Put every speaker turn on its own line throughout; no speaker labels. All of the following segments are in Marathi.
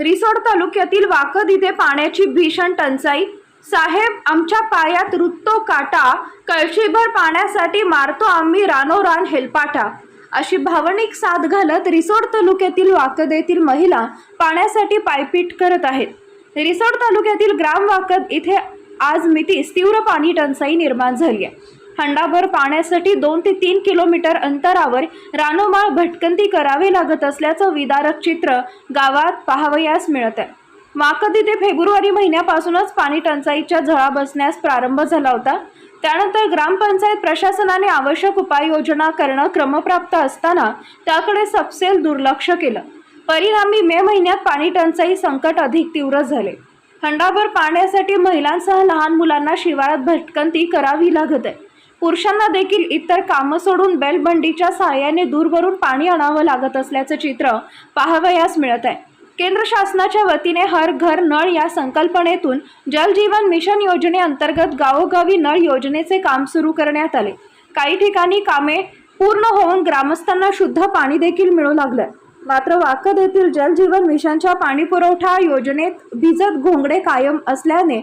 रिसोड तालुक्यातील वाकद इथे पाण्याची भीषण टंचाई. साहेब आमच्या पायात रुततो काटा. कळशीभर पाण्यासाठी मारतो आम्ही रानोरान हेलपाटा. अशी भावनिक साथ घालत रिसोड तालुक्यातील वाकद येथील महिला पाण्यासाठी पायपीट करत आहेत. रिसोड तालुक्यातील ग्राम वाकद इथे आज मितीस तीव्र पाणी टंचाई निर्माण झाली आहे. हंडाभर पाण्यासाठी दोन ते तीन किलोमीटर अंतरावर रानोमाळ भटकंती करावी लागत असल्याचं विदारक चित्र गावात पाहावयास मिळत आहे वाकद इथे फेब्रुवारी महिन्यापासूनच पाणी टंचाईच्या झळा बसण्यास प्रारंभ झाला होता. त्यानंतर ग्रामपंचायत प्रशासनाने आवश्यक उपाययोजना करणं क्रमप्राप्त असताना त्याकडे सपसेल दुर्लक्ष केलं. परिणामी मे महिन्यात पाणी टंचाई संकट अधिक तीव्र झाले. हंडाभर पाण्यासाठी महिलांसह लहान मुलांना शिवारात भटकंती करावी लागत आहे. पुरुषांना देखील इतर कामं सोडून बेलबंडीच्या सहाय्याने दूरवरून पाणी आणावं लागत असल्याचं चित्र पाहावयास मिळत आहे. केंद्र शासनाच्या वतीने हर घर नळ या संकल्पनेतून जल जीवन मिशन योजनेअंतर्गत गावोगावी नळ योजनेचे काम सुरू करण्यात आले. काही ठिकाणी कामे पूर्ण होऊन ग्रामस्थांना शुद्ध पाणी देखील मिळू लागलं मात्र वाकद येथील जलजीवन मिशनच्या पाणी पुरवठा योजनेत भिजत घोंगडे कायम असल्याने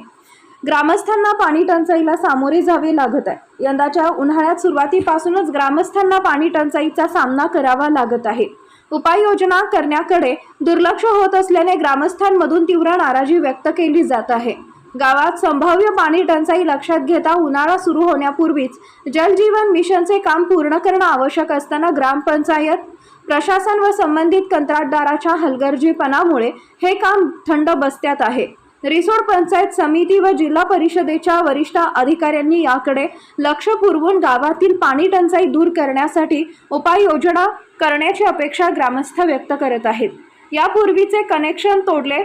ग्रामस्थांना पाणी टंचाईला सामोरे जावे लागत आहे. यंदाच्या उन्हाळ्यात सुरुवातीपासूनच ग्रामस्थांना पाणी टंचाईचा सामना करावा लागत आहे. उपाययोजना करण्याकडे दुर्लक्ष होत असल्याने ग्रामस्थांमधून तीव्र नाराजी व्यक्त केली जात आहे. गावात संभाव्य पाणी टंचाई लक्षात घेता उन्हाळा सुरू होण्यापूर्वीच जलजीवन मिशनचे काम पूर्ण करणं आवश्यक असताना ग्रामपंचायत प्रशासन व संबंधित कंत्राटदाराच्या हलगर्जीपणामुळे हे काम थंड बसत्यात आहे. रिसोड पंचायत समिती व जिल्हा परिषदेच्या वरिष्ठ अधिकाऱ्यांनी याकडे लक्ष पुरवून गावातील पाणी टंचाई दूर करण्यासाठी उपाययोजना करण्याची अपेक्षा ग्रामस्थ व्यक्त करत आहेत. यापूर्वीचे कनेक्शन तोडले.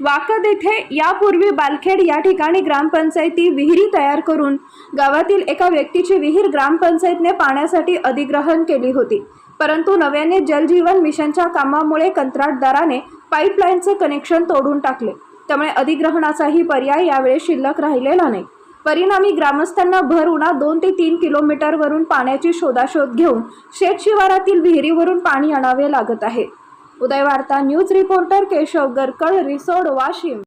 वाकद येथे यापूर्वी बालखेड या ठिकाणी ग्रामपंचायती विहिरी तयार करून गावातील एका व्यक्तीची विहीर ग्रामपंचायतने पाण्यासाठी अधिग्रहण केली होती. परंतु नव्याने जलजीवन मिशनच्या कामामुळे कंत्राटदाराने पाईपलाईनचे कनेक्शन तोडून टाकले. त्यामुळे अधिग्रहणाचाही पर्याय यावेळी शिल्लक राहिलेला नाही. परिणामी ग्रामस्थांना भर उन्हात दोन ते तीन किलोमीटरवरून पाण्याची शोधाशोध घेऊन शेतशिवारातील विहिरीवरून पाणी आणावे लागत आहे. Udayvarta news reporter Keshav Garkal Risod Washim.